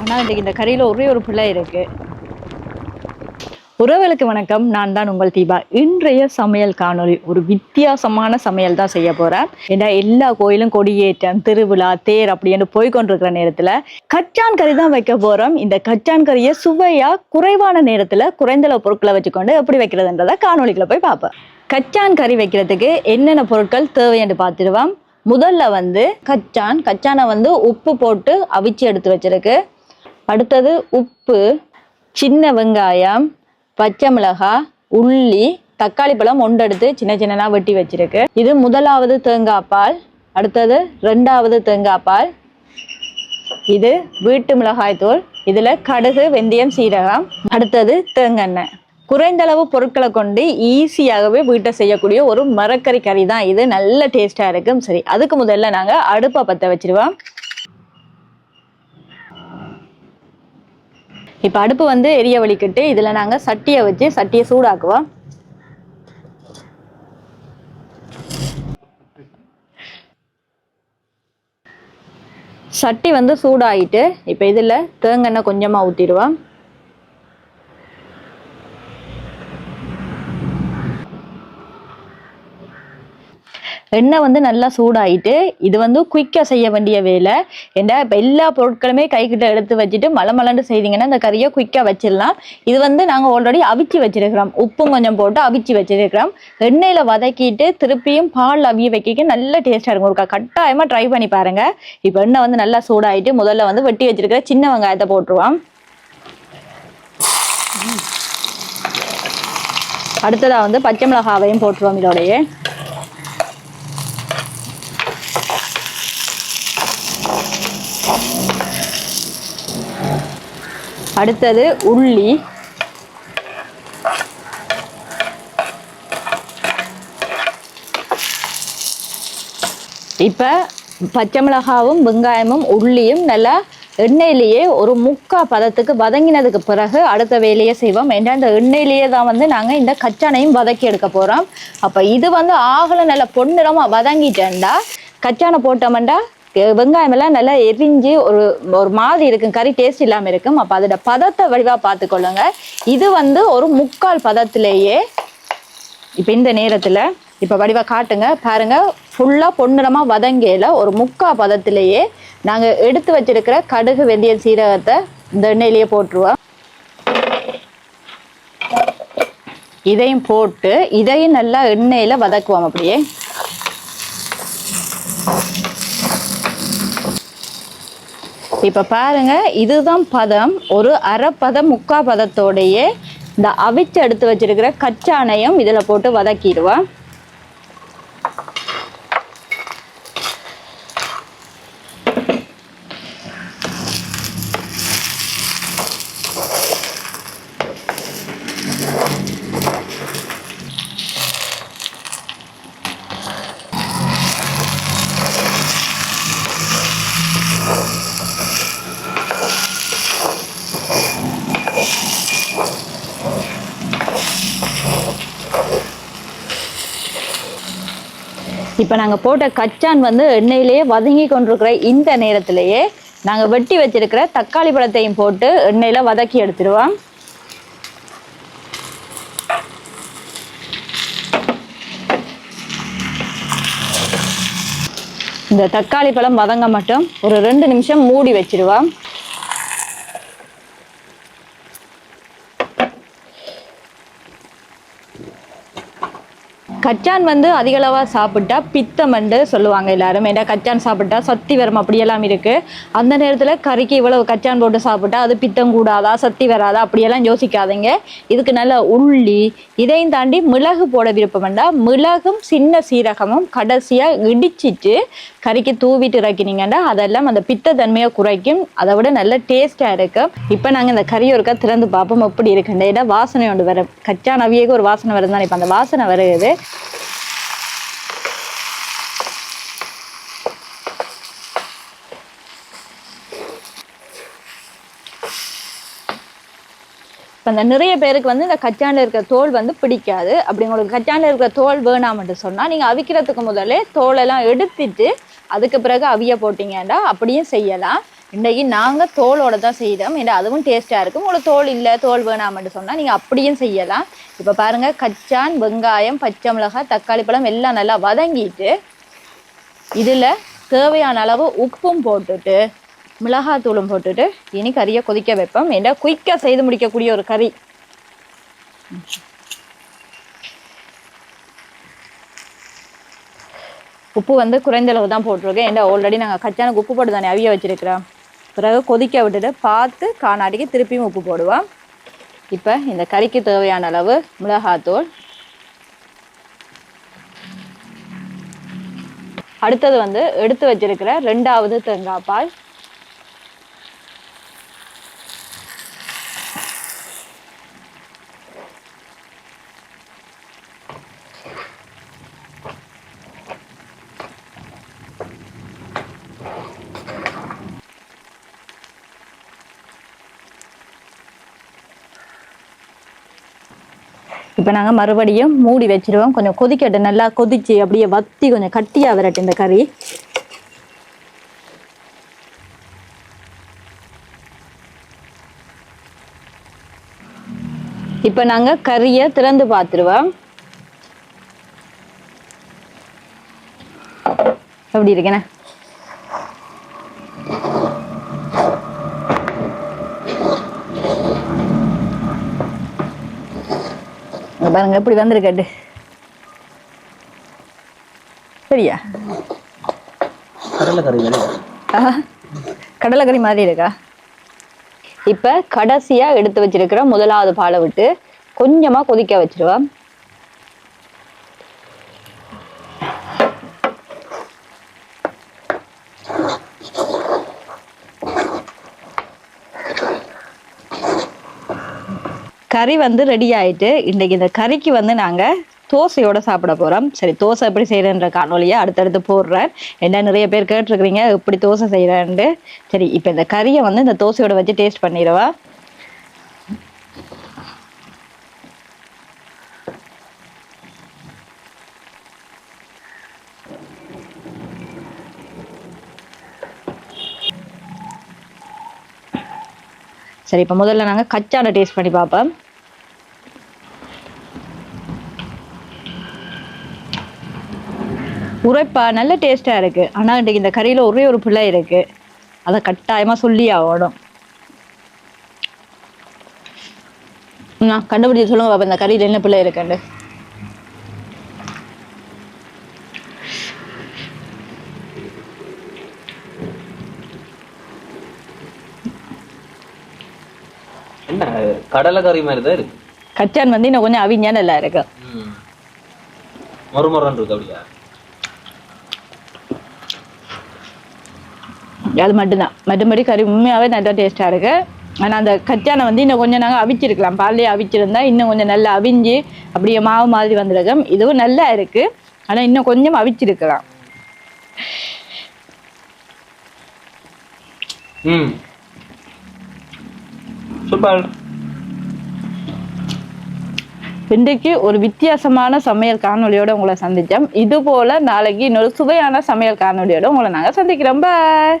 ஆனால் இன்றைக்கு இந்த கறியில் ஒரே ஒரு பிள்ளை இருக்கு. உறவுகளுக்கு வணக்கம். நான் தான் உங்கள் தீபா. இன்றைய சமையல் காணொளி ஒரு வித்தியாசமான சமையல் தான் செய்ய போறேன். ஏன்னா எல்லா கோயிலும் கொடியேற்றம் திருவிழா தேர் அப்படின்னு போய் கொண்டிருக்கிற நேரத்துல கச்சான் கறி தான் வைக்க போறோம். இந்த கச்சான் கறியை சுவையா குறைவான நேரத்துல குறைந்த பொருட்களை வச்சுக்கொண்டு எப்படி வைக்கிறதுன்றத காணொலிகளை போய் பார்ப்பேன் கச்சான் கறி வைக்கிறதுக்கு என்னென்ன பொருட்கள் தேவைன்னு பார்த்துருவோம் முதல்ல வந்து கச்சான் கச்சானை வந்து உப்பு போட்டு அவிச்சு எடுத்து வச்சிருக்கு. அடுத்தது உப்பு சின்ன வெங்காயம் பச்சை மிளகாய் உள்ளி தக்காளி பழம் ஒண்டெடுத்து சின்ன சின்னதாக வெட்டி வச்சிருக்கு. இது முதலாவது தேங்காய் பால் அடுத்தது ரெண்டாவது தேங்காய் பால். இது வீட்டு மிளகாய் தூள் இதுல கடுகு வெந்தயம் சீரகம் அடுத்தது தேங்காய் குறைந்த அளவு பொருட்களை கொண்டு ஈஸியாகவே வீட்டை செய்யக்கூடிய ஒரு மரக்கறி கறி தான். இது நல்ல டேஸ்டா இருக்கும். சரி அதுக்கு முதல்ல நாங்கள் அடுப்பை பற்ற வச்சிருவோம். இப்போ அடுப்பு வந்து எரிய வலிக்கிட்டு இதில் நாங்கள் சட்டியை வச்சு சட்டியை சூடாக்குவோம் சட்டி வந்து சூடாயிட்டு இப்போ இதில் தேங்காய் கொஞ்சமாக ஊற்றிடுவோம் எண்ணெய் வந்து நல்லா சூடாயிட்டு இது வந்து குயிக்காக செய்ய வேண்டிய வேலை. என்ன இப்போ எல்லா பொருட்களுமே கைக்கிட்ட எடுத்து வச்சுட்டு மலை மலண்டு செய்தீங்கன்னா இந்த கறியை குயிக்காக வச்சிடலாம். இது வந்து நாங்கள் ஆல்ரெடி அவிச்சு வச்சிருக்கிறோம். உப்பும் கொஞ்சம் போட்டு அவிச்சு வச்சிருக்கிறோம். எண்ணெயில் வதக்கிட்டு திருப்பியும் பால் அவிய வைக்க நல்ல டேஸ்ட்டாக இருக்கும். ஒருக்கா கட்டாயமாக ட்ரை பண்ணி பாருங்கள் இப்போ எண்ணெய் வந்து நல்லா சூடாயிட்டு முதல்ல வந்து வெட்டி வச்சிருக்கிற சின்ன வெங்காயத்தை போட்டுருவோம். அடுத்ததாக வந்து பச்சை மிளகாவையும் போட்டுருவோம் இதோடையே. அடுத்தது உள்ளி. இப்போ பச்சை மிளகாவும் வெங்காயமும் உள்ளியும் நல்லா எண்ணெயிலேயே ஒரு முக்கா பதத்துக்கு வதங்கினதுக்கு பிறகு அடுத்த வேலையை செய்வோம். ஏன்னா இந்த எண்ணெயிலேயே தான் வந்து நாங்கள் இந்த கச்சானையும் வதக்கி எடுக்க போகிறோம் அப்போ இது வந்து ஆகலை நல்ல பொன்னிறமாக வதங்கிட்டேன்டா. கச்சானை போட்டோம்டா வெங்காயம் எல்லாம் நல்லா எரிஞ்சு ஒரு ஒரு மாதிரி இருக்கும். கறி டேஸ்ட் இல்லாமல் இருக்கும். அப்போ அதோட பதத்தை வடிவாக பார்த்துக்கொள்ளுங்க. இது வந்து ஒரு முக்கால் பதத்திலேயே இப்போ இந்த நேரத்தில் இப்போ வடிவாக காட்டுங்க. பாருங்க ஃபுல்லாக பொன்னிறமாக வதங்கையில் ஒரு முக்கால் பதத்திலேயே நாங்கள் எடுத்து வச்சிருக்கிற கடுகு வெந்தய சீரகத்தை இந்த எண்ணெயிலேயே போட்டுருவோம். இதையும் போட்டு இதையும் நல்லா எண்ணெயில் வதக்குவோம் அப்படியே. இப்போ பாருங்க இதுதான் பதம். ஒரு அரை பதம் முக்கா பதத்தோடையே இந்த அவிச்சு எடுத்து வச்சிருக்கிற கச்சாணையும் இதில் போட்டு வதக்கிடுவோம். இப்போ நாங்கள் போட்ட கச்சான் வந்து எண்ணெயிலேயே வதங்கி கொண்டிருக்கிற இந்த நேரத்திலேயே நாங்கள் வெட்டி வச்சிருக்கிற தக்காளி பழத்தையும் போட்டு எண்ணெயில் வதக்கி எடுத்துடுவோம் இந்த தக்காளி பழம் வதங்க மட்டும் ஒரு ரெண்டு நிமிஷம் மூடி வச்சிருவோம். கச்சான் வந்து அதிகளவாக சாப்பிட்டா சாப்பிட்டா பித்தமண்டு சொல்லுவாங்க எல்லாரும். ஏன்னா கச்சான் சாப்பிட்டா சக்தி வரும் அப்படியெல்லாம் இருக்கு. அந்த நேரத்தில் கறிக்கு இவ்வளவு கச்சான் போட்டு சாப்பிட்டா அது பித்தம் கூடாதா சக்தி வராதா அப்படியெல்லாம் யோசிக்காதீங்க. இதுக்கு நல்ல உள்ளி இதையும் தாண்டி மிளகு போட விருப்பம் மிளகும் சின்ன சீரகமும் கடைசியாக இடிச்சிட்டு கறிக்கு தூவிட்டு இறக்கினீங்கன்னா அதெல்லாம் அந்த பித்த தன்மையை குறைக்கும். அதை விட நல்ல டேஸ்ட்டாக இருக்கும் இப்போ நாங்கள் இந்த கறி ஒருக்கா திறந்து பார்ப்போம் எப்படி இருக்குன்னு. ஏன்னா வாசனை ஒன்று வரும் கச்சான் அவியக்கு ஒரு வாசனை வரும் தான் இப்போ அந்த வாசனை வருது. இப்போ இந்த நிறைய பேருக்கு வந்து இந்த கச்சானில் இருக்கிற தோல் வந்து பிடிக்காது. அப்படி உங்களுக்கு கச்சானில் இருக்கிற தோல் வேணாம்னு சொன்னால் நீங்கள் அவிக்கிறதுக்கு முதலே தோலெல்லாம் எடுத்துட்டு அதுக்கு பிறகு அவிய போட்டீங்கன்னா அப்படியும் செய்யலாம். இன்றைக்கி நாங்கள் தோலோட தான் செய்கிறோம் ஏன்னா அதுவும் டேஸ்ட்டாக இருக்கும். உங்களுக்கு தோல் இல்லை தோல் வேணாம்னு சொன்னால் நீங்கள் அப்படியும் செய்யலாம். இப்போ பாருங்கள் கச்சான் வெங்காயம் பச்சை மிளகாய் தக்காளி பழம் எல்லாம் நல்லா வதங்கிட்டு இதில் தேவையான அளவு உப்பும் போட்டுட்டு மிளகாத்தூளும் போட்டுட்டு இனி கறியை கொதிக்க வைப்போம். ஏன்னா குயிக்காக செய்து முடிக்கக்கூடிய ஒரு கறி. உப்பு வந்து குறைந்த அளவு தான் போட்டிருக்கேன். ஏன்னா ஆல்ரெடி நாங்கள் கச்சானுக்கு உப்பு போட்டு தானே அவிய வச்சிருக்கிறோம். பிறகு கொதிக்க விட்டுட்டு பார்த்து காணாடிக்கு திருப்பியும் உப்பு போடுவோம். இப்போ இந்த கறிக்கு தேவையான அளவு மிளகாத்தூள். அடுத்தது வந்து எடுத்து வச்சிருக்கிற ரெண்டாவது தேங்காய் பால். இப்போ நாங்கள் மறுபடியும் மூடி வச்சிருவோம். கொஞ்சம் கொதிக்கட்டு நல்லா கொதிச்சு அப்படியே வத்தி கொஞ்சம் கட்டியாக வரட்டு இந்த கறி. இப்போ நாங்கள் கறியை திறந்து பார்த்துருவோம். எப்படி இருக்கேண்ணே இங்க பாருங்க எப்படி வந்திருக்கட்டு சரியா? கடலைக்கறி மாதிரி இருக்கா? இப்ப கடைசியா எடுத்து வச்சிருக்கிற முதலாவது பாலை விட்டு கொஞ்சமா கொதிக்க வச்சிருவோம். கறி வந்து ரெடி ஆயிட்டு இன்னைக்கு இந்த கறிக்கு வந்து நாங்க தோசையோட சாப்பிட போறோம். சரி தோசை எப்படி செய்யறன்ற காணொலியை அடுத்தடுத்து போடுறேன். என்ன நிறைய பேர் கேட்டிருக்கிறீங்க எப்படி தோசை செய்யறேன்ட்டு சரி இப்போ இந்த கறியை வந்து இந்த தோசையோட வச்சு டேஸ்ட் பண்ணிடுவா? சரி இப்போ முதல்ல நாங்க கச்சான டேஸ்ட் பண்ணி பார்ப்போம் உரைப்பா நல்ல டேஸ்டா இருக்கு. ஆனா இன்றைக்கு இந்த கறியில ஒரே ஒரு பிள்ளை இருக்கு. அதை கட்டாயமா சொல்லி ஆகணும். நான் கண்டுபிடிச்சு சொல்லுங்க பாப்பா இந்த கறியில் என்ன பிள்ளை இருக்குன்னு. என்ன கடலை கறி மாதிரி தான் இருக்கு. கச்சான் வந்து இன்னும் கொஞ்சம் அவிஞ்சா நல்லா இருக்கு. ம். மொறுமொறுன்னு இருக்கு அப்படியா? அது மட்டும்தான். மற்றபடி கறி உண்மையாகவே நல்லா டேஸ்ட்டாக இருக்கு. ஆனால் அந்த கச்சானை வந்து இன்னும் கொஞ்சம் நாங்கள் அவிச்சிருக்கலாம். பால்லேயே அவிச்சிருந்தா இன்னும் கொஞ்சம் நல்லா அவிஞ்சு அப்படியே மாவு மாதிரி வந்திருக்கும். இதுவும் நல்லா இருக்கு. ஆனால் இன்னும் கொஞ்சம் அவிச்சிருக்கலாம். ம். சூப்பர். இன்றைக்கு ஒரு வித்தியாசமான சமையல் காணொலியோட உங்களை சந்திச்சோம். இது போல நாளைக்கு இன்னொரு சுவையான சமையல் காணொலியோட உங்களை நாங்கள் சந்திக்கிறோம். பாய்